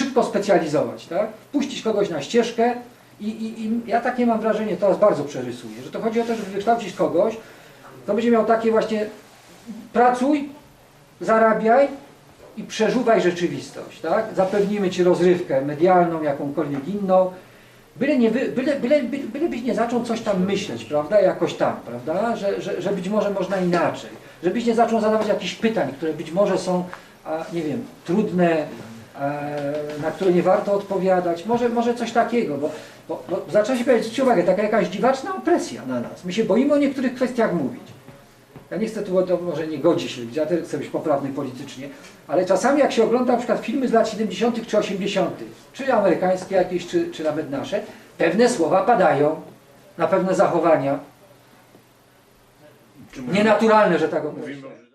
szybko specjalizować, tak? Puścić kogoś na ścieżkę i, i, i ja takie mam wrażenie, teraz bardzo przerysuję, że to chodzi o to, żeby wykształcić kogoś, kto będzie miał takie właśnie pracuj, zarabiaj i przeżuwaj rzeczywistość, tak? Zapewnimy Ci rozrywkę medialną, jakąkolwiek inną, Byle, nie wy, byle, byle, byle, byle byś nie zaczął coś tam myśleć, prawda, jakoś tam, prawda, że, że, że być może można inaczej, żebyś nie zaczął zadawać jakichś pytań, które być może są, a, nie wiem, trudne, na które nie warto odpowiadać, może, może coś takiego, bo, bo, bo zaczęła się pojawiać, zwróćcie uwagę, taka jakaś dziwaczna opresja na nas, my się boimy o niektórych kwestiach mówić. Ja nie chcę tu, o to może nie godzi się, ja też chcę być poprawny politycznie, ale czasami jak się ogląda na przykład filmy z lat 70. czy 80., czy amerykańskie jakieś, czy, czy nawet nasze, pewne słowa padają na pewne zachowania nienaturalne, że tak opowiem. Mówimy o